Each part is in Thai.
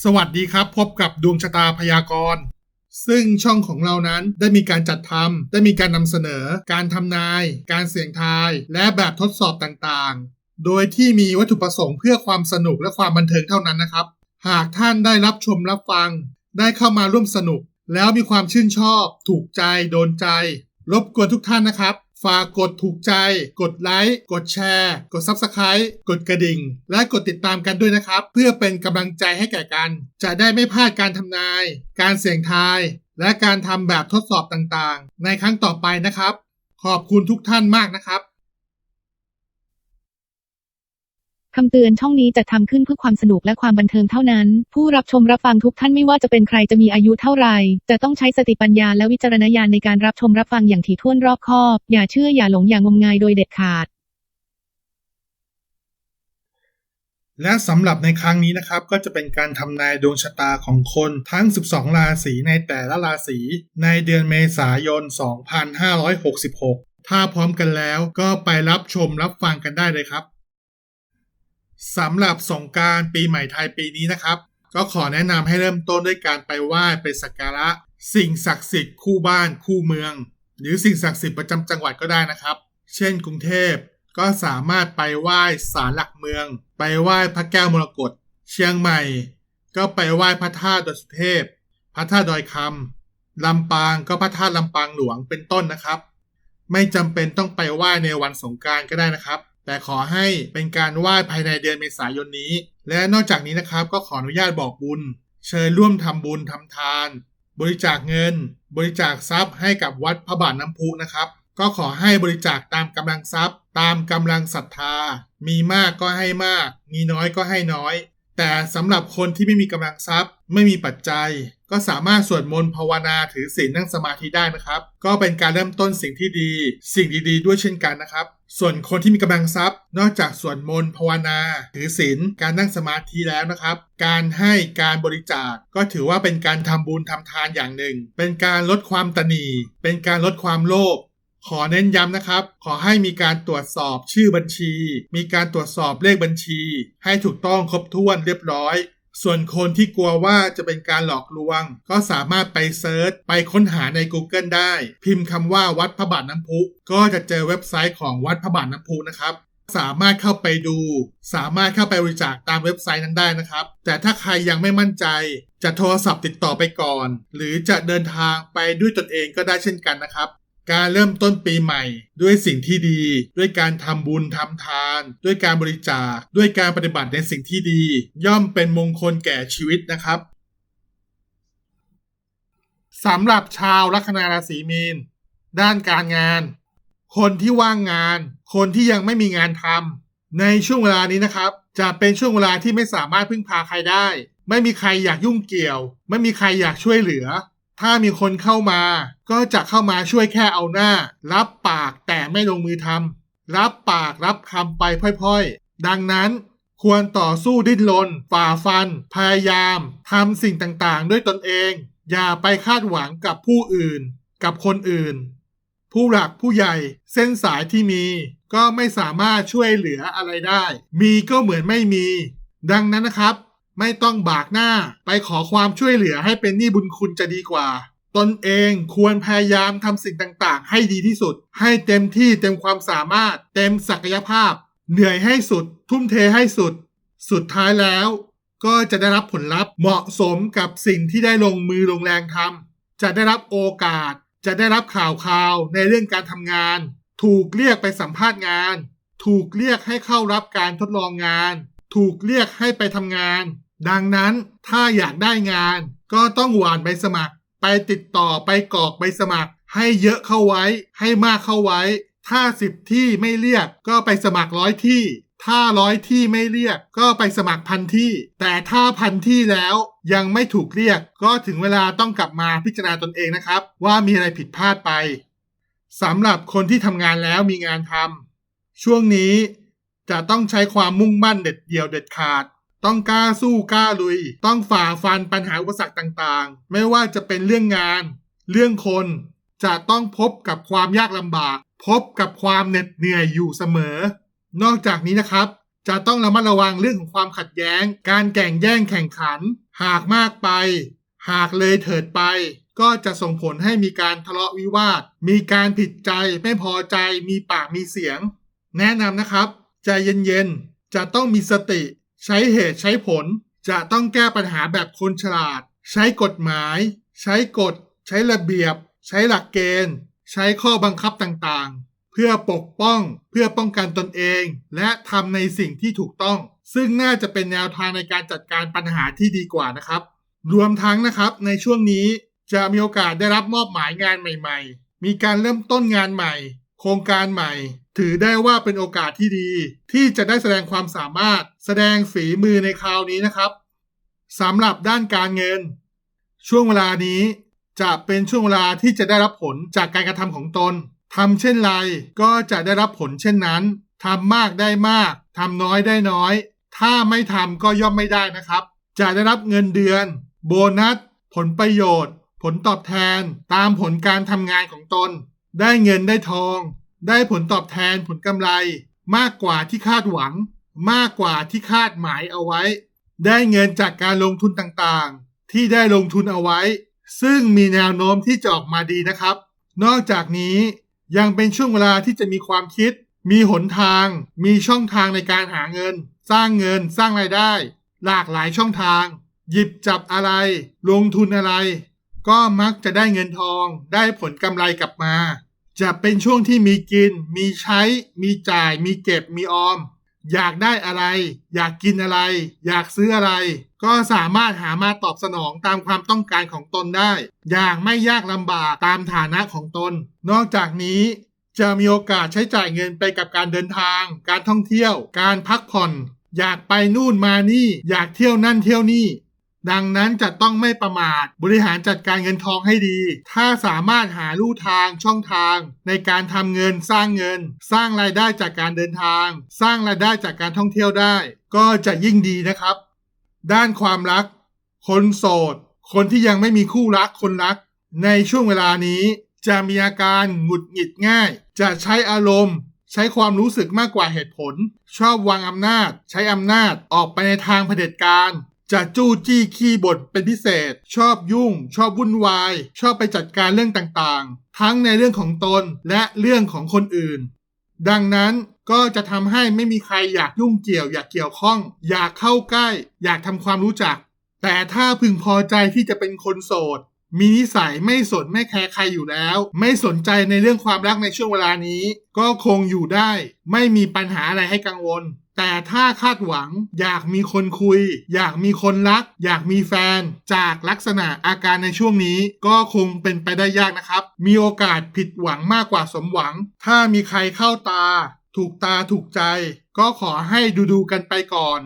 สวัสดีครับ พบกับดวงชะตาพยากรณ์ ซึ่งช่องของเรานั้นได้มีการจัดทำได้มีการนำเสนอ การทำนาย การเสี่ยงทาย และแบบทดสอบต่างๆ โดยที่มีวัตถุประสงค์เพื่อความสนุกและความบันเทิงเท่านั้นนะครับ หากท่านได้รับชมรับฟัง ได้เข้ามาร่วมสนุก แล้วมีความชื่นชอบ ถูกใจ โดนใจ รบกวนทุกท่านนะครับ ฝากกดถูกใจ กดไลค์ กดแชร์ กด Subscribe กดกระดิ่ง และกดติดตามกันด้วยนะครับ เพื่อเป็นกำลังใจให้แก่กัน จะได้ไม่พลาดการทำนาย การเสี่ยงทาย และการทำแบบทดสอบต่างๆ ในครั้งต่อไปนะครับ ขอบคุณทุกท่านมากนะครับ คำเตือนช่องนี้จะทำขึ้นเพื่อความสนุกและความบันเทิงเท่านั้น ผู้รับชมรับฟังทุกท่านไม่ว่าจะเป็นใครจะมีอายุเท่าไหร่จะต้องใช้สติปัญญาและวิจารณญาณในการรับชมรับฟังอย่างถี่ถ้วนรอบคอบ อย่าเชื่ออย่าหลงอย่างมงายโดยเด็ดขาด และสำหรับในครั้งนี้นะครับ ก็จะเป็นการทำนายดวงชะตาของคนทั้ง 12 ราศีในแต่ละราศีในเดือนเมษายน 2566 ถ้าพร้อมกันแล้วก็ไปรับชมรับฟังกันได้เลยครับ สำหรับสงการปีใหม่ไทยปีนี้นะครับ ก็ขอแนะนำให้เริ่มต้นด้วยการไปไหว้ไปสักการะ สิ่งศักดิ์สิทธิ์คู่บ้านคู่เมือง หรือสิ่งศักดิ์สิทธิ์ประจำจังหวัดก็ได้นะครับ เช่น กรุงเทพก็สามารถไปไหว้ศาลหลักเมือง ไปไหว้พระแก้วมรกตเชียงใหม่ ก็ไปไหว้พระธาตุดอยสุเทพ พระธาตุดอยคำลำปางก็พระธาตุลำปางหลวงเป็นต้นนะครับ ไม่จำเป็นต้องไปไหว้ในวันสงการก็ได้นะครับ แต่ขอให้เป็นการไหว้ภายในเดือนเมษายนนี้ และนอกจากนี้นะครับก็ขออนุญาตบอกบุญ เชิญร่วมทำบุญทำทาน บริจาคเงิน บริจาคทรัพย์ให้กับวัดพระบาทน้ำพุนะครับ ก็ขอให้บริจาคตามกำลังทรัพย์ ตามกำลังศรัทธา มีมากก็ให้มาก มีน้อยก็ให้น้อย แต่สำหรับคนที่ไม่มีกำลังทรัพย์ ไม่มีปัจจัย ก็สามารถสวดมนต์ภาวนาถือศีลนั่งสมาธิได้นะครับ ก็เป็นการเริ่มต้นสิ่งที่ดี สิ่งดีๆ ด้วยเช่นกันนะครับ ส่วนคนที่มีกำลังทรัพย์ นอกจากสวดมนต์ภาวนา ถือศีลการนั่งสมาธิแล้วนะครับ การให้การบริจาคก็ถือว่าเป็นการทำบุญทำทานอย่างหนึ่ง เป็นการลดความตนีเป็นการลดความโลภขอเน้นย้ำนะครับ ขอให้มีการตรวจสอบชื่อบัญชี มีการตรวจสอบเลขบัญชี ให้ถูกต้องครบถ้วนเรียบร้อย ส่วนคนที่กลัวว่าจะเป็นการหลอกลวง ก็สามารถไปเซิร์ชไปค้นหาใน Google ได้ พิมพ์คำว่าวัดพระบาทน้ำพุ ก็จะเจอเว็บไซต์ของวัดพระบาทน้ำพุนะครับสามารถเข้าไปดู สามารถเข้าไปบริจาคตามเว็บไซต์นั้นได้นะครับ แต่ถ้าใครยังไม่มั่นใจ จะโทรศัพท์ติดต่อไปก่อน หรือจะเดินทางไปด้วยตนเองก็ได้เช่นกันนะครับ การเริ่มต้นปีใหม่ ด้วยสิ่งที่ดี ด้วยการทำบุญทำทาน ด้วยการบริจาค ด้วยการปฏิบัติในสิ่งที่ดี ย่อมเป็นมงคลแก่ชีวิตนะครับสำหรับชาวลัคนาราศีมีน ด้านการงาน คนที่ว่างงาน คนที่ยังไม่มีงานทำในช่วงเวลานี้นะครับ จะเป็นช่วงเวลาที่ไม่สามารถพึ่งพาใครได้ ไม่มีใครอยากยุ่งเกี่ยว ไม่มีใครอยากช่วยเหลือ ถ้ามีคนเข้ามา ก็จะเข้ามาช่วยแค่เอาหน้า รับปากแต่ไม่ลงมือทำรับปากรับคำไปพล่อยๆ ดังนั้นควรต่อสู้ดิ้นรนฝ่าฟัน พยายามทำสิ่งต่างๆ ด้วยตนเอง อย่าไปคาดหวังกับผู้อื่น กับคนอื่น ผู้หลักผู้ใหญ่เส้นสายที่มี ก็ไม่สามารถช่วยเหลืออะไรได้ มีก็เหมือนไม่มี ดังนั้นนะครับ ไม่ต้องบากหน้าไปขอความช่วยเหลือให้เป็นหนี้บุญคุณจะดีกว่า ตนเองควรพยายามทำสิ่งต่างๆ ให้ดีที่สุด ให้เต็มที่เต็มความสามารถ เต็มศักยภาพ เหนื่อยให้สุด ทุ่มเทให้สุด สุดท้ายแล้ว ก็จะได้รับผลลัพธ์เหมาะสมกับสิ่งที่ได้ลงมือลงแรงทำจะได้รับโอกาส จะได้รับข่าวข่าวในเรื่องการทำงาน ถูกเรียกไปสัมภาษณ์งาน ถูกเรียกให้เข้ารับการทดลองงาน ถูกเรียกให้ไปทำงาน ดังนั้นถ้าอยากได้งานก็ต้องหวานใบสมัคร ไปติดต่อไปกรอกใบสมัคร ให้เยอะเข้าไว้ ให้มากเข้าไว้ ถ้าสิบที่ไม่เรียกก็ไปสมัครร้อยที่ ถ้าร้อยที่ไม่เรียกก็ไปสมัครพันที่ แต่ถ้าพันที่แล้วยังไม่ถูกเรียก ก็ถึงเวลาต้องกลับมาพิจารณาตนเองนะครับ ว่ามีอะไรผิดพลาดไปสำหรับคนที่ทำงานแล้วมีงานทำช่วงนี้จะต้องใช้ความมุ่งมั่นเด็ดเดี่ยวเด็ดขาด ต้องกล้าสู้กล้าลุย ต้องฝ่าฟันปัญหาอุปสรรคต่างๆ ไม่ว่าจะเป็นเรื่องงาน เรื่องคน จะต้องพบกับความยากลำบาก พบกับความเหน็ดเหนื่อยอยู่เสมอ นอกจากนี้นะครับ จะต้องระมัดระวังเรื่องของความขัดแย้ง การแข่งแย่งแข่งขัน หากมากไป หากเลยเถิดไป ก็จะส่งผลให้มีการทะเลาะวิวาท มีการผิดใจไม่พอใจ มีปากมีเสียง แนะนำนะครับ ใจเย็นๆ จะต้องมีสติ ใช้เหตุใช้ผลจะต้องแก้ปัญหาแบบคนฉลาด ใช้กฎหมาย ใช้กฎ ใช้ระเบียบ ใช้หลักเกณฑ์ ใช้ข้อบังคับต่างๆ เพื่อปกป้อง เพื่อป้องกันตนเอง และทำในสิ่งที่ถูกต้อง ซึ่งน่าจะเป็นแนวทางในการจัดการปัญหาที่ดีกว่านะครับ รวมทั้งนะครับในช่วงนี้จะมีโอกาสได้รับมอบหมายงานใหม่ ๆ มีการเริ่มต้นงานใหม่ โครงการใหม่ ถือได้ว่าเป็นโอกาสที่ดี ที่จะได้แสดงความสามารถแสดงฝีมือในคราวนี้นะครับสำหรับด้านการเงิน ช่วงเวลานี้จะเป็นช่วงเวลาที่จะได้รับผลจากการกระทำของตนทำเช่นไรก็จะได้รับผลเช่นนั้นทำมากได้มากทำน้อยได้น้อย ถ้าไม่ทำก็ย่อมไม่ได้นะครับ จะได้รับเงินเดือน โบนัส ผลประโยชน์ ผลตอบแทน ตามผลการทำงานของตน ได้เงินได้ทอง ได้ผลตอบแทนผลกำไร มากกว่าที่คาดหวัง มากกว่าที่คาดหมายเอาไว้ ได้เงินจากการลงทุนต่างๆ ที่ได้ลงทุนเอาไว้ ซึ่งมีแนวโน้มที่จะออกมาดีนะครับ นอกจากนี้ยังเป็นช่วงเวลาที่จะมีความคิด มีหนทาง มีช่องทางในการหาเงิน สร้างเงิน สร้างรายได้ หลากหลายช่องทาง หยิบจับอะไร ลงทุนอะไร ก็มักจะได้เงินทอง ได้ผลกำไรกลับมา จะเป็นช่วงที่มีกิน มีใช้ มีจ่าย มีเก็บ มีออม อยากได้อะไร อยากกินอะไร อยากซื้ออะไร ก็สามารถหามาตอบสนองตามความต้องการของตนได้ อย่างไม่ยากลำบากตามฐานะของตน นอกจากนี้จะมีโอกาสใช้จ่ายเงินไปกับการเดินทาง การท่องเที่ยว การพักผ่อน อยากไปนู่นมานี่ อยากเที่ยวนั่นเที่ยวนี่ ดังนั้นจะต้องไม่ประมาทบริหารจัดการเงินทองให้ดี ถ้าสามารถหาลู่ทางช่องทาง ในการทำเงินสร้างเงิน สร้างรายได้จากการเดินทาง สร้างรายได้จากการท่องเที่ยวได้ ก็จะยิ่งดีนะครับ ด้านความรัก คนโสด คนที่ยังไม่มีคู่รักคนรัก ในช่วงเวลานี้จะมีอาการหงุดหงิดง่าย จะใช้อารมณ์ ใช้ความรู้สึกมากกว่าเหตุผล ชอบวางอำนาจ ใช้อำนาจออกไปในทางเผด็จการ จะจู้จี้ขี้บ่นเป็นพิเศษ ชอบยุ่ง ชอบวุ่นวาย ชอบไปจัดการเรื่องต่างๆ ทั้งในเรื่องของตนและเรื่องของคนอื่น ดังนั้นก็จะทำให้ไม่มีใครอยากยุ่งเกี่ยว อยากเกี่ยวข้อง อยากเข้าใกล้ อยากทำความรู้จัก แต่ถ้าพึงพอใจที่จะเป็นคนโสด มีนิสัยไม่สนไม่แคร์ใครอยู่แล้ว ไม่สนใจในเรื่องความรักในช่วงเวลานี้ ก็คงอยู่ได้ ไม่มีปัญหาอะไรให้กังวล แต่ถ้าคาดหวังอยากมีคนคุย อยากมีคนรัก อยากมีแฟน จากลักษณะอาการในช่วงนี้ ก็คงเป็นไปได้ยากนะครับ มีโอกาสผิดหวังมากกว่าสมหวัง ถ้ามีใครเข้าตา ถูกตาถูกใจ ก็ขอให้ดูดูกันไปก่อน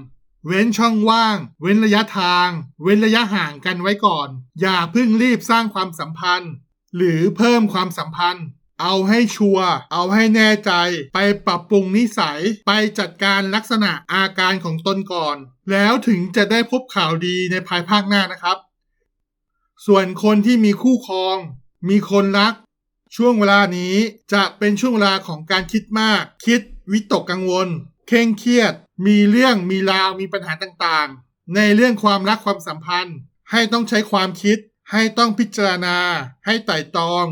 เว้นช่องว่าง เว้นระยะทาง เว้นระยะห่างกันไว้ก่อน อย่าเพิ่งรีบสร้างความสัมพันธ์ หรือเพิ่มความสัมพันธ์ เอาให้ชัวร์เอาให้แน่ใจ ไปปรับปรุงนิสัย ไปจัดการลักษณะอาการของตนก่อน แล้วถึงจะได้พบข่าวดีในภายภาคหน้านะครับ ส่วนคนที่มีคู่ครอง มีคนรัก ช่วงเวลานี้จะเป็นช่วงเวลาของการคิดมาก คิดวิตกกังวล เคร่งเครียด มีเรื่องมีราวมีปัญหาต่างๆ ในเรื่องความรักความสัมพันธ์ ให้ต้องใช้ความคิด ให้ต้องพิจารณา ให้ไต่ตรอง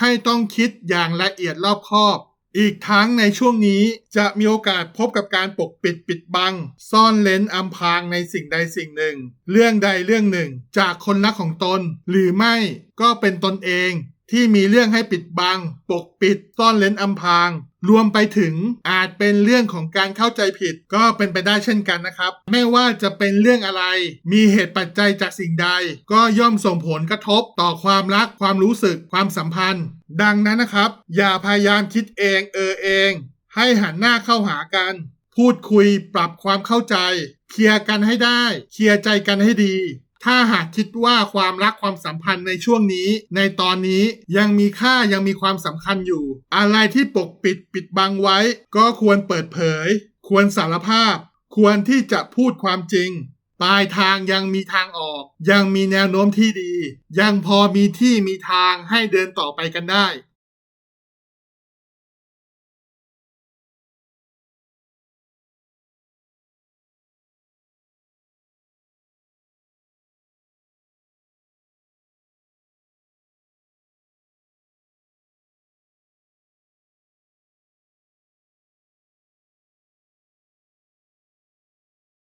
ให้ต้องคิดอย่างละเอียดรอบคอบ อีกทั้งในช่วงนี้จะมีโอกาสพบกับการปกปิดปิดบัง ซ่อนเลนอำพรางในสิ่งใดสิ่งหนึ่ง เรื่องใดเรื่องหนึ่ง จากคนรักของตน หรือไม่ก็เป็นตนเองที่มีเรื่องให้ปิดบัง ปกปิดซ่อนเลนอำพราง รวมไปถึงอาจเป็นเรื่องของการเข้าใจผิดก็เป็นไปได้เช่นกันนะครับ ไม่ว่าจะเป็นเรื่องอะไร มีเหตุปัจจัยจากสิ่งใด ก็ย่อมส่งผลกระทบต่อความรักความรู้สึกความสัมพันธ์ ดังนั้นนะครับ อย่าพยายามคิดเองเออเอง ให้หันหน้าเข้าหากัน พูดคุยปรับความเข้าใจ เคลียร์กันให้ได้ เคลียร์ใจกันให้ดี ถ้าหากคิดว่าความรักความสัมพันธ์ในช่วงนี้ ในตอนนี้ยังมีค่ายังมีความสำคัญอยู่ อะไรที่ปกปิดปิดบังไว้ ก็ควรเปิดเผย ควรสารภาพ ควรที่จะพูดความจริง ปลายทางยังมีทางออก ยังมีแนวโน้มที่ดี ยังพอมีที่มีทางให้เดินต่อไปกันได้